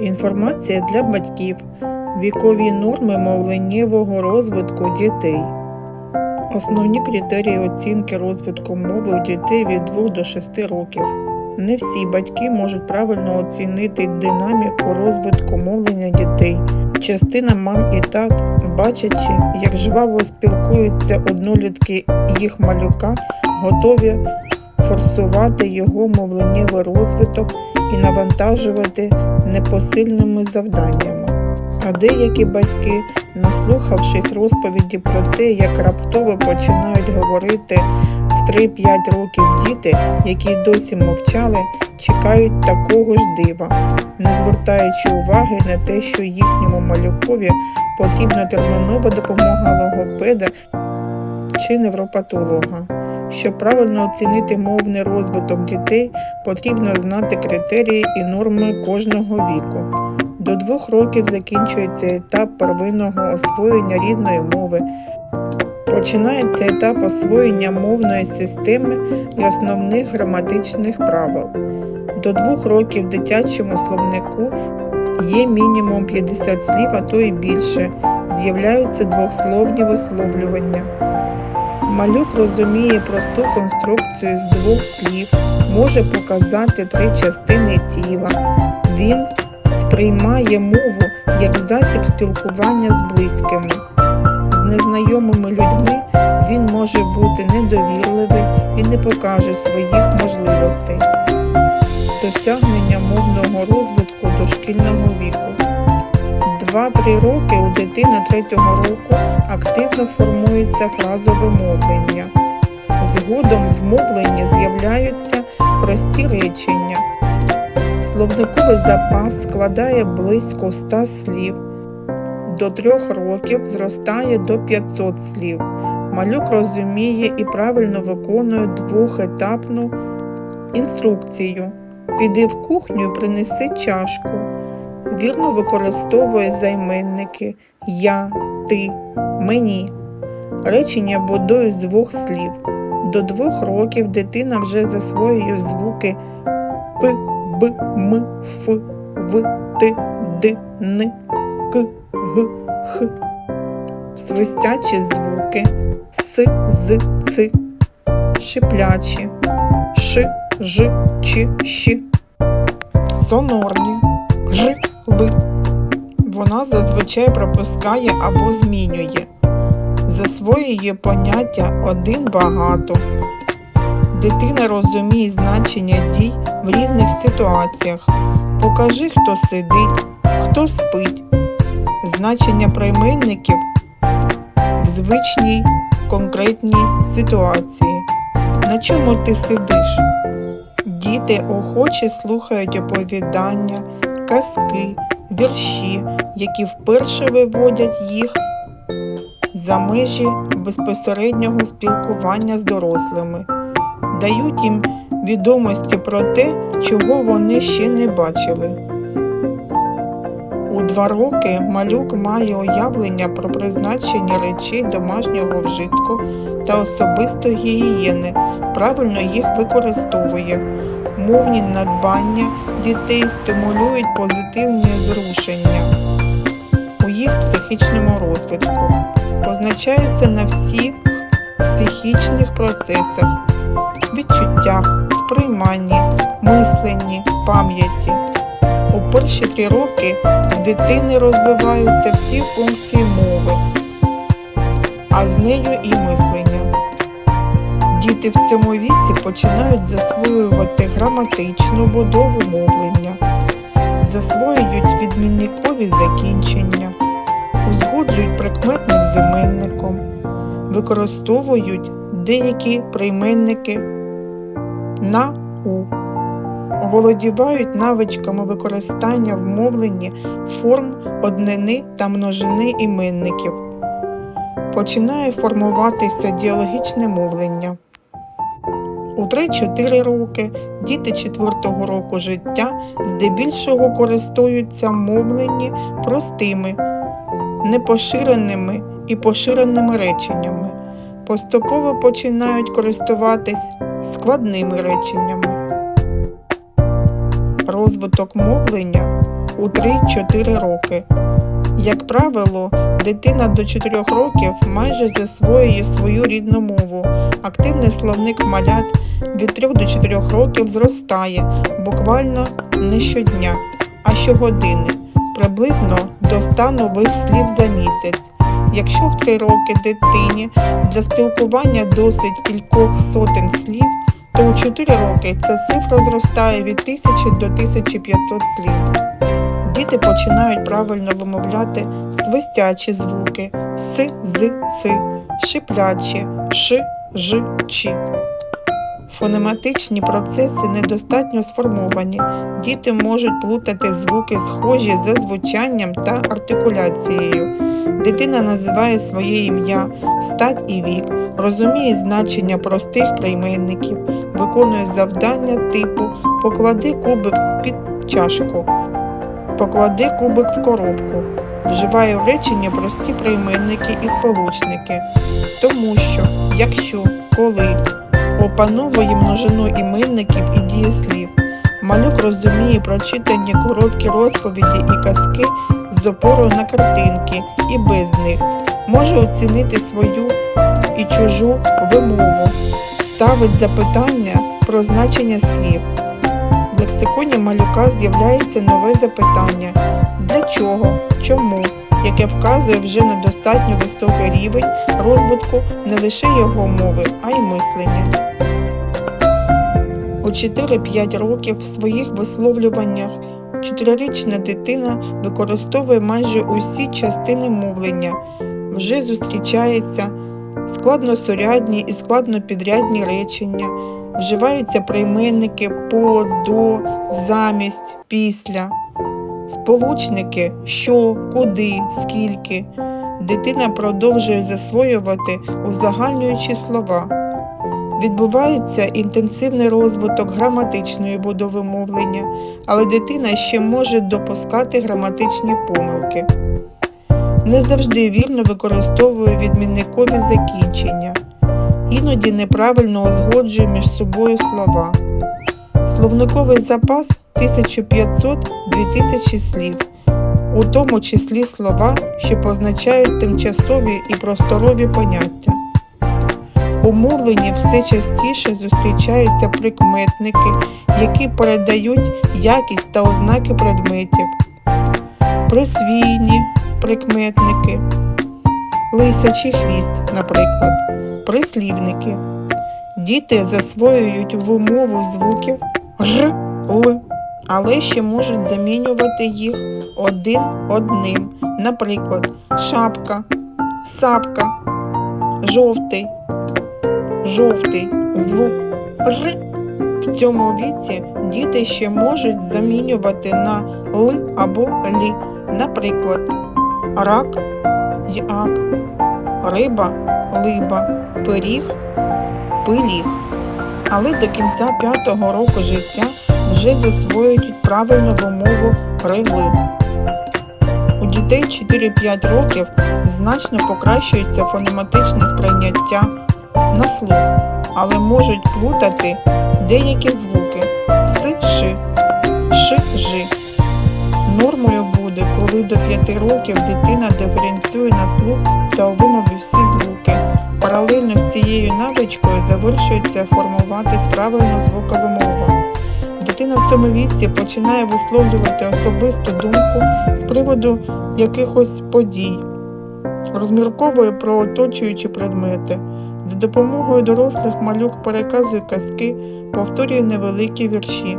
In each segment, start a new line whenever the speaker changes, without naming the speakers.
Інформація для батьків. Вікові норми мовленнєвого розвитку дітей. Основні критерії оцінки розвитку мови у дітей від 2 до 6 років. Не всі батьки можуть правильно оцінити динаміку розвитку мовлення дітей. Частина мам і тат, бачачи, як жваво спілкуються однолітки їх малюка, готові форсувати його мовленнєвий розвиток і навантажувати непосильними завданнями. А деякі батьки, наслухавшись розповіді про те, як раптово починають говорити в 3-5 років діти, які досі мовчали, чекають такого ж дива, не звертаючи уваги на те, що їхньому малюкові потрібна термінова допомога логопеда чи невропатолога. Щоб правильно оцінити мовний розвиток дітей, потрібно знати критерії і норми кожного віку. До двох років закінчується етап первинного освоєння рідної мови. Починається етап освоєння мовної системи і основних граматичних правил. До двох років в дитячому словнику є мінімум 50 слів, а то і більше. З'являються двохсловні висловлювання. Малюк розуміє просту конструкцію з двох слів, може показати три частини тіла. Він сприймає мову як засіб спілкування з близькими. З незнайомими людьми він може бути недовірливий і не покаже своїх можливостей. Досягнення мовного розвитку. 2-3 роки у дитини 3 року активно формується фразове мовлення. Згодом в мовленні з'являються прості речення. Словниковий запас складає близько 100 слів. До 3 років зростає до 500 слів. Малюк розуміє і правильно виконує двохетапну інструкцію. Піди в кухню і принеси чашку. Вірно використовує займенники я, ти, мені. Речення будує з двох слів. До двох років дитина вже засвоює звуки п, б, м, ф, в, т, д, н, к, г, х. Свистячі звуки с, з, ц, шиплячі, ш, ж, ч, щ. Сонорні ж, ли. Вона зазвичай пропускає або змінює. Засвоює поняття один багато. Дитина розуміє значення дій в різних ситуаціях. Покажи, хто сидить, хто спить. Значення прийменників в звичній конкретній ситуації. На чому ти сидиш? Діти охоче слухають оповідання, казки, вірші, які вперше виводять їх за межі безпосереднього спілкування з дорослими, дають їм відомості про те, чого вони ще не бачили. У два роки малюк має уявлення про призначення речей домашнього вжитку та особистої гігієни, правильно їх використовує. Мовні надбання дітей стимулюють позитивні зрушення у їх психічному розвитку, позначаються на всіх психічних процесах, відчуттях, сприйманні, мисленні, пам'яті. У перші три роки в дитини розвиваються всі функції мови, а з нею і мислення. Діти в цьому віці починають засвоювати граматичну будову мовлення, засвоюють відмінникові закінчення, узгоджують прикметник з іменником, використовують деякі прийменники на у, оволодівають навичками використання в мовленні форм однини та множини іменників. Починає формуватися діалогічне мовлення. У 3-4 роки діти 4 року життя здебільшого користуються мовленні простими, непоширеними і поширеними реченнями. Поступово починають користуватись складними реченнями. Розвиток мовлення у 3-4 роки. Як правило, дитина до 4 років майже засвоює свою рідну мову. Активний словник малят від 3 до 4 років зростає буквально не щодня, а щогодини, приблизно до 100 нових слів за місяць. Якщо в 3 роки дитині для спілкування досить кількох сотень слів, то у 4 роки ця цифра зростає від 1000 до 1500 слів. Діти починають правильно вимовляти свистячі звуки с, з, ц, шиплячі, ш, ж, чи. Фонематичні процеси недостатньо сформовані. Діти можуть плутати звуки схожі за звучанням та артикуляцією. Дитина називає своє ім'я, стать і вік, розуміє значення простих прийменників, виконує завдання типу поклади кубик під чашку, поклади кубик в коробку, вживає в речення прості прийменники і сполучники, тому що, якщо, коли, опановує множину іменників і дієслів. Малюк розуміє прочитані короткі розповіді і казки з опорою на картинки і без них, може оцінити свою і чужу вимову, ставить запитання про значення слів. В лексиконі малюка з'являється нове запитання. Для чого, чому, яке вказує вже на достатньо високий рівень розвитку не лише його мови, а й мислення. У 4-5 років в своїх висловлюваннях чотирирічна дитина використовує майже усі частини мовлення, вже зустрічається складносурядні і складнопідрядні речення, вживаються прийменники по, до, замість, після, сполучники що, куди, скільки. Дитина продовжує засвоювати узагальнюючі слова. Відбувається інтенсивний розвиток граматичної будови мовлення, але дитина ще може допускати граматичні помилки. Не завжди вільно використовує відмінникові закінчення, іноді неправильно узгоджує між собою слова. Словниковий запас 1500-2000 слів, у тому числі слова, що позначають тимчасові і просторові поняття. У мовленні все частіше зустрічаються прикметники, які передають якість та ознаки предметів, присвійні прикметники, лисячий хвіст, наприклад, прислівники. Діти засвоюють в умову звуків р, л, але ще можуть замінювати їх один одним. Наприклад, шапка, сапка, жовтий жовтий звук Р. В цьому віці діти ще можуть замінювати на Л або Лі. Наприклад, рак як, риба либа, пиріг пиліг. Але до кінця п'ятого року життя вже засвоюють правильну вимову рили. У дітей 4-5 років значно покращується фонематичне сприйняття на слух, але можуть плутати деякі звуки с, ши, ш, жи. Нормою буде, коли до 5 років дитина диференціює на слух та вимові всі звуки. Паралельно з цією навичкою завершується формуватись правильно звукова мова. Дитина в цьому віці починає висловлювати особисту думку з приводу якихось подій, розмірковує про оточуючі предмети. За допомогою дорослих малюк переказує казки, повторює невеликі вірші,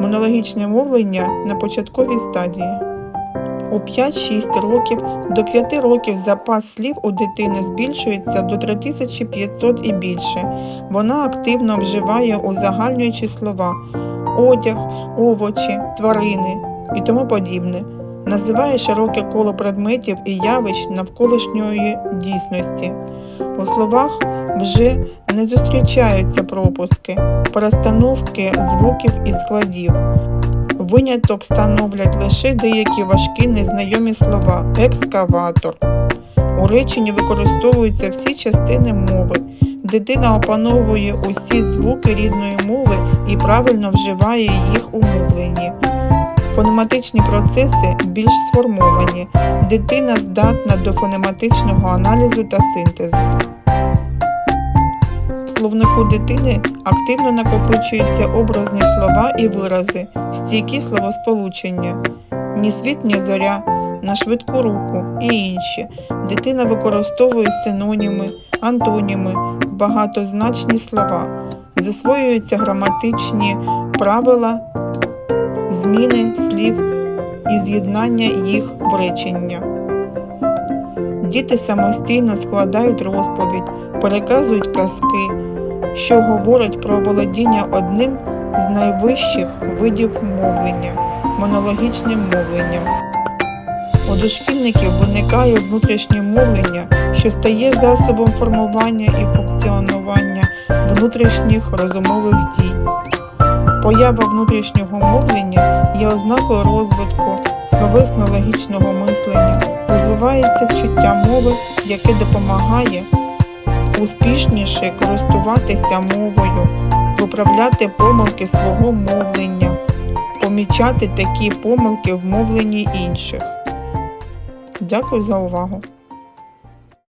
монологічне мовлення на початковій стадії. У 5-6 років до 5 років запас слів у дитини збільшується до 3500 і більше. Вона активно вживає узагальнюючі слова одяг, овочі, тварини і тому подібне. Називає широке коло предметів і явищ навколишньої дійсності. У словах вже не зустрічаються пропуски, перестановки звуків і складів. Виняток становлять лише деякі важкі незнайомі слова екскаватор. У реченні використовуються всі частини мови. Дитина опановує усі звуки рідної мови і правильно вживає їх у мовленні. Фонематичні процеси більш сформовані. Дитина здатна до фонематичного аналізу та синтезу. Словнику дитини активно накопичуються образні слова і вирази, стійкі словосполучення, ні зоря, на швидку руку і інші. Дитина використовує синоніми, антоніми, багатозначні слова, засвоюються граматичні правила, зміни слів і з'єднання їх в речення. Діти самостійно складають розповідь, переказують казки, що говорять про володіння одним з найвищих видів мовлення монологічним мовленням. У дошкільників виникає внутрішнє мовлення, що стає засобом формування і функціонування внутрішніх розумових дій. Поява внутрішнього мовлення є ознакою розвитку словесно-логічного мислення, розвивається чуття мови, яке допомагає успішніше користуватися мовою, виправляти помилки свого мовлення, помічати такі помилки в мовленні інших. Дякую за увагу!